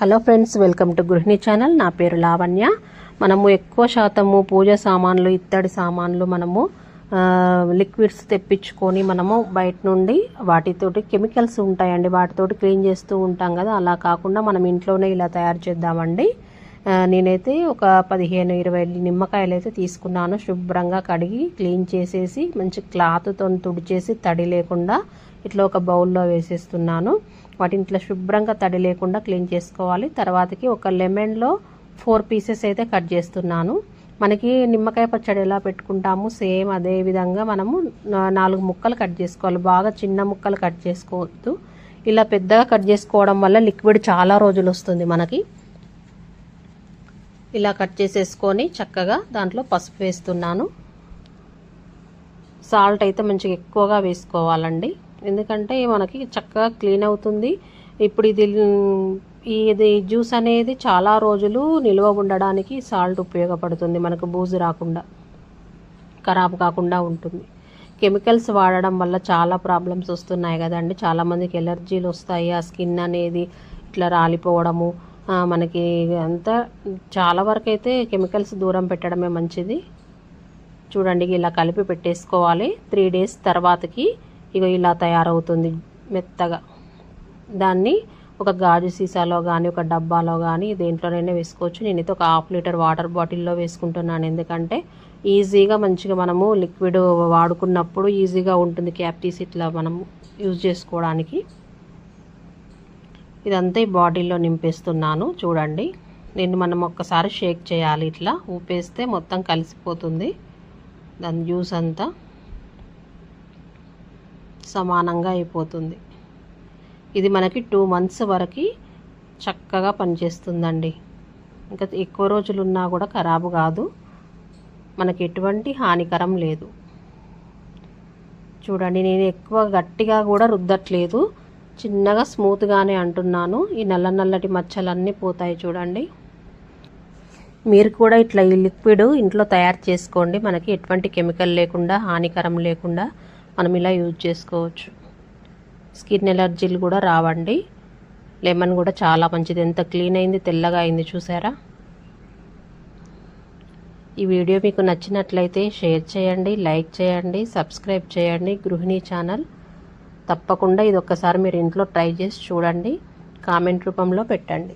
Hello friends welcome to గృహిణి channel. నా పేరు లావణ్య. మనము ఎక్కువ శాతము పూజ సామాన్లు ఇత్తడి సామాన్లు మనము లిక్విడ్స్ తెప్పించుకొని మనము బయట నుండి వాటితోటి కెమికల్స్ ఉంటాయండి. వాటితోటి క్లీన్ చేస్తూ ఉంటాం కదా. అలా కాకుండా మనం ఇంట్లోనే ఇలా తయారు చేద్దామండి. నేనైతే ఒక పదిహేను ఇరవై నిమ్మకాయలు అయితే తీసుకున్నాను. శుభ్రంగా కడిగి క్లీన్ చేసేసి మంచి క్లాత్తో తుడిచేసి తడి లేకుండా ఇట్లా ఒక బౌల్లో వేసేస్తున్నాను. వాటిని ఇట్లా శుభ్రంగా తడి లేకుండా క్లీన్ చేసుకోవాలి. తర్వాతకి ఒక లెమన్లో ఫోర్ పీసెస్ అయితే కట్ చేస్తున్నాను. మనకి నిమ్మకాయ పచ్చడి ఎలా పెట్టుకుంటాము సేమ్ అదే విధంగా మనము నాలుగు ముక్కలు కట్ చేసుకోవాలి. బాగా చిన్న ముక్కలు కట్ చేసుకోవద్దు. ఇలా పెద్దగా కట్ చేసుకోవడం వల్ల లిక్విడ్ చాలా రోజులు వస్తుంది మనకి. ఇలా కట్ చేసేసుకొని చక్కగా దాంట్లో పసుపు వేస్తున్నాను. సాల్ట్ అయితే మంచిగా ఎక్కువగా వేసుకోవాలండి. ఎందుకంటే మనకి చక్కగా క్లీన్ అవుతుంది. ఇప్పుడు ఇది ఇది జ్యూస్ అనేది చాలా రోజులు నిల్వ ఉండడానికి సాల్ట్ ఉపయోగపడుతుంది మనకు బూజు రాకుండా. ఖరాబ్ కాకుండా ఉంటుంది. కెమికల్స్ వాడడం వల్ల చాలా ప్రాబ్లమ్స్ వస్తున్నాయి కదండి. చాలామందికి ఎలర్జీలు వస్తాయి. ఆ స్కిన్ అనేది ఇట్లా రాలిపోవడము మనకి అంతా చాలా వరకు అయితే కెమికల్స్ దూరం పెట్టడమే మంచిది. చూడండి ఇలా కలిపి పెట్టేసుకోవాలి. త్రీ డేస్ తర్వాతకి ఇక ఇలా తయారవుతుంది మెత్తగా. దాన్ని ఒక గాజు సీసాలో కానీ ఒక డబ్బాలో కానీ దేంట్లోనైనా వేసుకోవచ్చు. నేనైతే ఒక హాఫ్ లీటర్ వాటర్ బాటిల్లో వేసుకుంటున్నాను. ఎందుకంటే ఈజీగా మంచిగా మనము లిక్విడ్ వాడుకున్నప్పుడు ఈజీగా ఉంటుంది క్యాప్ తీసి ఇట్లా మనం యూజ్ చేసుకోవడానికి. ఇదంతా ఈ బాటిల్లో నింపేస్తున్నాను. చూడండి. నేను మనం ఒక్కసారి షేక్ చేయాలి ఇట్లా. ఊపేస్తే మొత్తం కలిసిపోతుంది. దాని జ్యూస్ అంతా సమానంగా అయిపోతుంది. ఇది మనకి టూ మంత్స్ వరకు చక్కగా పనిచేస్తుందండి. ఇంకా ఎక్కువ రోజులు ఉన్నా కూడా ఖరాబు కాదు. మనకి ఎటువంటి హానికరం లేదు. చూడండి నేను ఎక్కువ గట్టిగా కూడా రుద్దట్లేదు. చిన్నగా స్మూత్గానే అంటున్నాను. ఈ నల్ల నల్లటి మచ్చలన్నీ పోతాయి చూడండి. మీరు కూడా ఇట్లా ఈ లిక్విడ్ ఇంట్లో తయారు చేసుకోండి. మనకి ఎటువంటి కెమికల్ లేకుండా హానికరం లేకుండా మనం ఇలా యూజ్ చేసుకోవచ్చు. స్కిన్ ఎలర్జీలు కూడా రావండి. లెమన్ కూడా చాలా మంచిది. ఎంత క్లీన్ అయింది తెల్లగా అయింది చూసారా? ఈ వీడియో మీకు నచ్చినట్లయితే షేర్ చేయండి లైక్ చేయండి సబ్స్క్రైబ్ చేయండి. గృహిణి ఛానల్ తప్పకుండా ఇది ఒక్కసారి మీరు ఇంట్లో ట్రై చేసి చూడండి. కామెంట్ రూపంలో పెట్టండి.